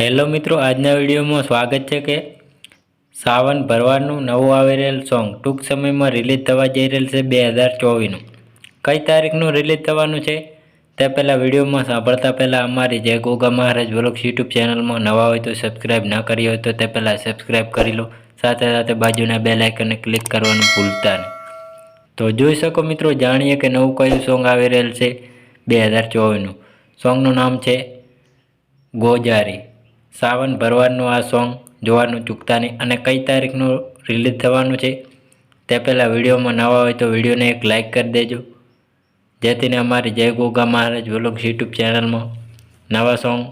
Hello મિત્રો, આજના વિડીયોમાં સ્વાગત છે કે સાવન ભરવાડનું નવું આવી રહેલ સોંગ ટૂંક સમયમાં રિલીઝ થવા જઈ રહેલ છે બે હજાર ચોવીસનું. કઈ તારીખનું રિલીઝ થવાનું છે તે પહેલાં વિડીયોમાં સાંભળતા પહેલાં અમારી જય ગોગા મહારાજ વ્લોગ્સ યુટ્યુબ ચેનલમાં નવા હોય તો સબસ્ક્રાઈબ ના કરી હોય તો તે પહેલાં સબસ્ક્રાઈબ કરી લો. સાથે સાથે બાજુના બે લાઇકને ક્લિક કરવાનું ભૂલતા નહીં. તો જોઈ શકો મિત્રો, જાણીએ કે નવું કયું સોંગ આવી રહેલ છે બે હજાર ચોવીસનું. સોંગનું નામ છે ગોજારી. સાવન ભરવાડનું આ સોંગ જોવાનું ચૂકતા નહીં અને કઈ તારીખનું રિલીઝ થવાનું છે તે પહેલાં વિડીયોમાં નવા હોય તો વિડીયોને એક લાઇક કરી દેજો. જેથીને અમારી જય ગોગા મહારાજ વ્લોગ્સ યુટ્યુબ ચેનલમાં નવા સોંગ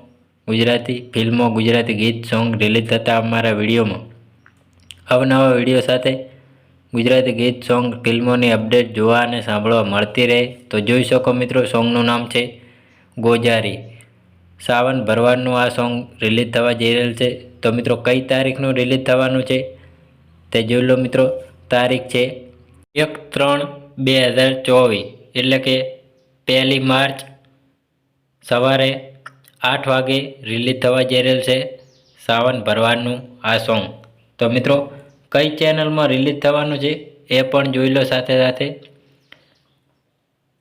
ગુજરાતી ફિલ્મો, ગુજરાતી ગીત, સોંગ રિલીઝ થતા અમારા વિડીયોમાં. અવનવા વીડિયો સાથે ગુજરાતી ગીત, સોંગ, ફિલ્મોની અપડેટ જોવા અને સાંભળવા મળતી રહે. તો જોઈ શકો મિત્રો, સોંગનું નામ છે ગોજારી. સાવન ભરવાડનું આ સોંગ રિલીઝ થવા જઈ રહેલ છે. તો મિત્રો, કઈ તારીખનું રિલીઝ થવાનું છે? તે જોઈ લો મિત્રો, તારીખ છે એક ત્રણ બે હજાર ચોવીસ, એટલે કે પહેલી માર્ચ સવારે આઠ વાગે રિલીઝ થવા જઈ રહેલ છે સાવન ભરવાડનું આ સોંગ. તો મિત્રો, કઈ ચેનલમાં રિલીઝ થવાનું છે એ પણ જોઈ લો સાથે સાથે.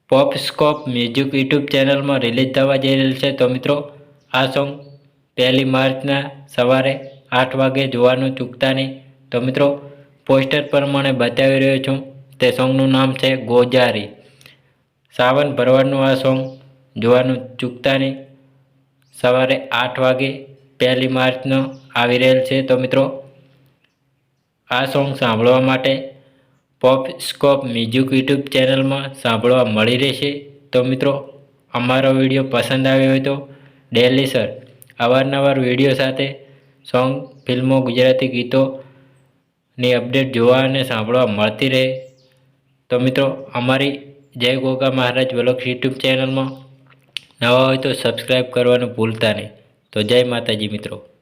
પોપ સ્કોપ મ્યુઝિક યુટ્યુબ ચેનલમાં રિલીઝ થવા જઈ રહેલ છે. તો મિત્રો, આ સોંગ પહેલી માર્ચના સવારે આઠ વાગે જોવાનું ચૂકતા નહીં. તો મિત્રો, પોસ્ટર પ્રમાણે બતાવી રહ્યો છું. તે સોંગનું નામ છે ગોજારી. સાવન ભરવાડનું આ સોંગ જોવાનું ચૂકતા નહીં. સવારે આઠ વાગે પહેલી માર્ચનો આવી રહેલ છે. તો મિત્રો, આ સોંગ સાંભળવા માટે પોપ સ્કોપ મ્યુઝિક યુટ્યુબ ચેનલમાં સાંભળવા મળી રહેશે. તો મિત્રો, અમારો વીડિયો પસંદ આવ્યો હોય તો ડેલી સર, અવારનવાર વીડિયો સાથે સોંગ, ફિલ્મો, ગુજરાતી ગીતોની અપડેટ જોવા અને સાંભળવા મળતી રહે. તો મિત્રો, અમારી જય ગોગા મહારાજ વ્લોગ્સ યુટ્યુબ ચેનલમાં નવા હોય તો સબસ્ક્રાઈબ કરવાનું ભૂલતા નહીં. તો જય માતાજી મિત્રો.